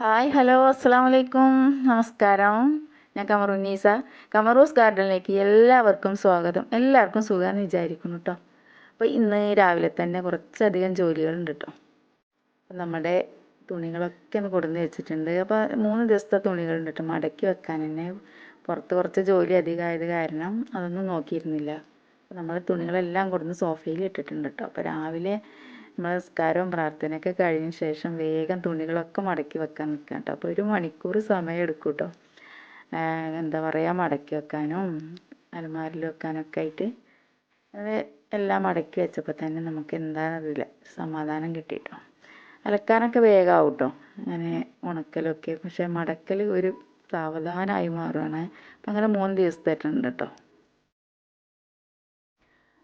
Hi hello അസ്സാം വലൈക്കും നമസ്കാരം ഞാൻ കമറുന്നീസ കമറൂസ് ഗാർഡനിലേക്ക് എല്ലാവർക്കും സ്വാഗതം. എല്ലാവർക്കും സുഖമാണെന്ന് വിചാരിക്കുന്നു കേട്ടോ അപ്പോൾ ഇന്ന് രാവിലെ തന്നെ കുറച്ചധികം ജോലികളുണ്ട് കേട്ടോ അപ്പോൾ നമ്മുടെ തുണികളൊക്കെ ഒന്ന് കൊടുന്ന് വെച്ചിട്ടുണ്ട്. അപ്പോൾ മൂന്ന് ദിവസത്തെ തുണികളുണ്ട് കേട്ടോ മടക്കി വെക്കാൻ തന്നെ പുറത്ത് കുറച്ച് ജോലി അധികമായത് കാരണം അതൊന്നും നോക്കിയിരുന്നില്ല. അപ്പോൾ നമ്മൾ തുണികളെല്ലാം കൊടുന്ന് സോഫയിൽ ഇട്ടിട്ടുണ്ട് കേട്ടോ അപ്പോൾ രാവിലെ നമ്മൾ നിസ്കാരവും പ്രാർത്ഥനയൊക്കെ കഴിഞ്ഞ ശേഷം വേഗം തുണികളൊക്കെ മടക്കി വെക്കാൻ നിൽക്കാം കേട്ടോ. അപ്പോൾ ഒരു മണിക്കൂർ സമയം എടുക്കും കേട്ടോ. എന്താ പറയുക മടക്കി വെക്കാനും അലമാരിൽ വെക്കാനൊക്കെ ആയിട്ട് അത് എല്ലാം മടക്കി വെച്ചപ്പോൾ തന്നെ നമുക്ക് എന്താണെന്നറിയില്ല സമാധാനം കിട്ടിയിട്ടോ അലക്കാനൊക്കെ വേഗമാവും കേട്ടോ. അങ്ങനെ ഉണക്കലൊക്കെ പക്ഷേ മടക്കൽ ഒരു സാവധാനമായി മാറുകയാണ് അപ്പം അങ്ങനെ മൂന്ന് ദിവസത്തേട്ടുണ്ട് കേട്ടോ.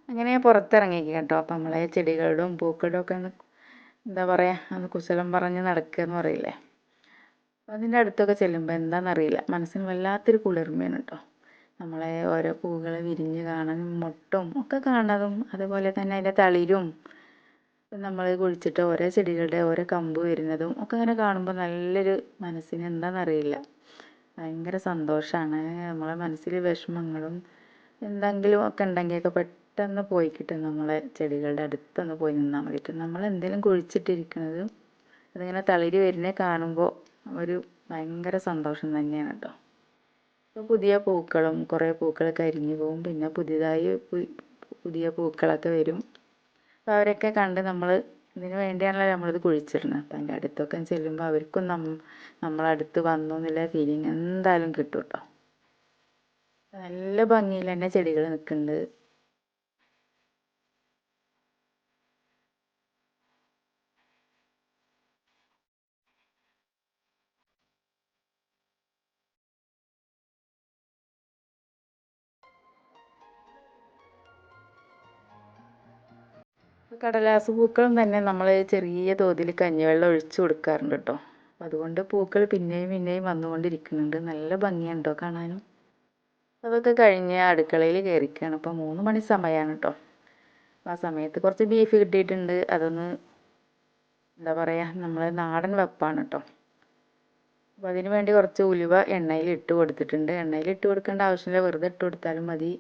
അങ്ങനെ പുറത്തിറങ്ങി കേട്ടോ. അപ്പം നമ്മളെ ചെടികളും പൂക്കളും ഒക്കെ ഒന്ന് എന്താ പറയുക ഒന്ന് കുശലം പറഞ്ഞ് നടക്കുക എന്ന് പറയില്ലേ. അപ്പം അതിന്റെ അടുത്തൊക്കെ ചെല്ലുമ്പോൾ എന്താണെന്നറിയില്ല മനസ്സിന് വല്ലാത്തൊരു കുളിർമയാണ് കേട്ടോ. നമ്മളെ ഓരോ പൂക്കൾ വിരിഞ്ഞ് കാണാനും മൊട്ടും ഒക്കെ കാണാനും അതുപോലെ തന്നെ അതിന്റെ തളിരും നമ്മൾ കുഴിച്ചിട്ട് ഓരോ ചെടികളുടെ ഓരോ കമ്പ് വരുന്നതും ഒക്കെ അങ്ങനെ കാണുമ്പോൾ നല്ലൊരു മനസ്സിന് എന്താണെന്നറിയില്ല ഭയങ്കര സന്തോഷമാണ് നമ്മളെ മനസ്സിൽ വിഷമങ്ങളും എന്തെങ്കിലും ഒക്കെ ഉണ്ടെങ്കിലൊക്കെ പെട്ടെന്ന് പോയി കിട്ടും. നമ്മളെ ചെടികളുടെ അടുത്തൊന്ന് പോയി നിന്നാൽ മതി. നമ്മൾ എന്തെങ്കിലും കുഴിച്ചിട്ടിരിക്കുന്നത് അതിങ്ങനെ തളിര് വരുന്നത് കാണുമ്പോൾ ഒരു ഭയങ്കര സന്തോഷം തന്നെയാണ് കേട്ടോ. ഇപ്പോൾ പുതിയ പൂക്കളും കുറേ പൂക്കൾ കരിഞ്ഞു പോകും പിന്നെ പുതിയതായി പുതിയ പൂക്കളൊക്കെ വരും. അപ്പോൾ അവരൊക്കെ കണ്ട് നമ്മൾ ഇതിന് വേണ്ടിയാണല്ലോ നമ്മളിത് കുഴിച്ചിടുന്നത്. അപ്പം അതിന്റെ അടുത്തൊക്കെ ചെല്ലുമ്പോൾ അവർക്കും നം നമ്മളടുത്ത് വന്നു എന്നുള്ള ഫീലിംഗ് എന്തായാലും കിട്ടും കേട്ടോ. നല്ല ഭംഗിയിൽ തന്നെ ചെടികൾ നിൽക്കുന്നുണ്ട്. കടലാസ് പൂക്കളും തന്നെ നമ്മൾ ചെറിയ തോതിൽ കഞ്ഞിവെള്ളം ഒഴിച്ചു കൊടുക്കാറുണ്ട് കേട്ടോ അതുകൊണ്ട് പൂക്കൾ പിന്നെയും പിന്നെയും വന്നുകൊണ്ടിരിക്കുന്നുണ്ട്. നല്ല ഭംഗിയുണ്ടോ കാണാനും? അതൊക്കെ കഴിഞ്ഞ് അടുക്കളയിൽ കയറിക്കുകയാണ് അപ്പോൾ മൂന്ന് മണി സമയമാണ് കേട്ടോ ആ സമയത്ത് കുറച്ച് ബീഫ് കിട്ടിയിട്ടുണ്ട്. അതൊന്ന് എന്താ പറയുക നമ്മൾ നാടൻ വെപ്പാണ് കേട്ടോ അപ്പോൾ അതിന് വേണ്ടി കുറച്ച് ഉലുവ എണ്ണയിൽ ഇട്ട് കൊടുത്തിട്ടുണ്ട്. എണ്ണയിൽ ഇട്ട് കൊടുക്കേണ്ട ആവശ്യമില്ല. വെറുതെ ഇട്ട് കൊടുത്താലും മതി.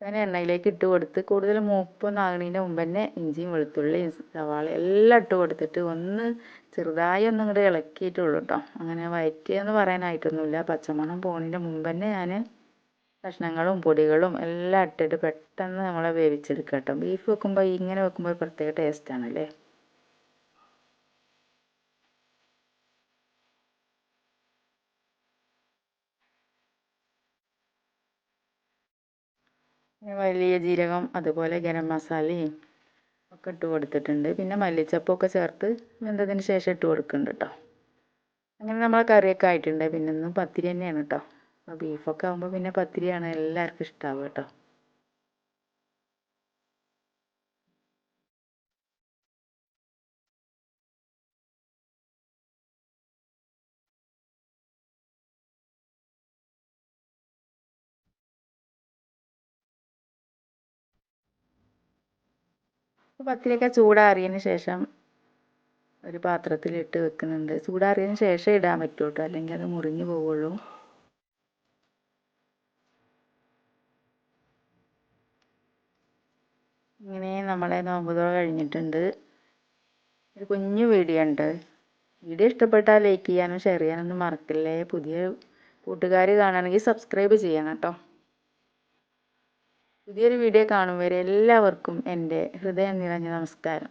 അങ്ങനെ എണ്ണയിലേക്ക് ഇട്ട് കൊടുത്ത് കൂടുതൽ മൂപ്പൊന്നും ആകണതിന്റെ മുമ്പ് തന്നെ ഇഞ്ചിയും വെളുത്തുള്ളിയും സവാള എല്ലാം ഇട്ട് കൊടുത്തിട്ട് ഒന്ന് ചെറുതായി ഒന്ന് ഇങ്ങോട്ട് ഇളക്കിയിട്ടുള്ളൂ കേട്ടോ അങ്ങനെ വയറ്റിയെന്ന് പറയാനായിട്ടൊന്നുമില്ല. പച്ചമണം പോകുന്നതിന്റെ മുമ്പ് തന്നെ ഞാൻ കഷ്ണങ്ങളും പൊടികളും എല്ലാം ഇട്ടിട്ട് പെട്ടെന്ന് നമ്മളെ വേവിച്ചെടുക്കുക കേട്ടോ ബീഫ് വെക്കുമ്പോൾ ഇങ്ങനെ വെക്കുമ്പോൾ ഒരു പ്രത്യേക ടേസ്റ്റാണല്ലേ വലിയ ജീരകം അതുപോലെ ഗരം മസാലയും ഒക്കെ ഇട്ട് കൊടുത്തിട്ടുണ്ട്. പിന്നെ മല്ലിച്ചപ്പൊക്കെ ചേർത്ത് വെന്തതിന് ശേഷം ഇട്ട് കൊടുക്കുന്നുണ്ട് കേട്ടോ അങ്ങനെ നമ്മളെ കറിയൊക്കെ ആയിട്ടുണ്ട്. പിന്നെ ഇന്ന് പത്തിരി തന്നെയാണ് കേട്ടോ അപ്പോൾ ബീഫൊക്കെ ആകുമ്പോൾ പിന്നെ പത്തിരിയാണ് എല്ലാവർക്കും ഇഷ്ടമാവുക കേട്ടോ പത്തിരിയൊക്കെ ചൂടാറിയതിന് ശേഷം ഒരു പാത്രത്തിലിട്ട് വെക്കുന്നുണ്ട്. ചൂടാറിയതിന് ശേഷം ഇടാൻ പറ്റൂ കേട്ടോ അല്ലെങ്കിൽ അത് മുറിഞ്ഞു പോവുള്ളൂ. ഇങ്ങനെ നമ്മളെ നോമ്പുതുറ കഴിഞ്ഞിട്ടുണ്ട്. ഒരു കുഞ്ഞു വീഡിയോ ഉണ്ട് വീഡിയോ ഇഷ്ടപ്പെട്ടാൽ ലൈക്ക് ചെയ്യാനും ഷെയർ ചെയ്യാനൊന്നും മറക്കല്ലേ? പുതിയ കൂട്ടുകാർ കാണുകയാണെങ്കിൽ സബ്സ്ക്രൈബ് ചെയ്യണം കേട്ടോ. പുതിയൊരു വീഡിയോ കാണും വരെ എല്ലാവർക്കും എന്റെ ഹൃദയം നിറഞ്ഞ നമസ്കാരം.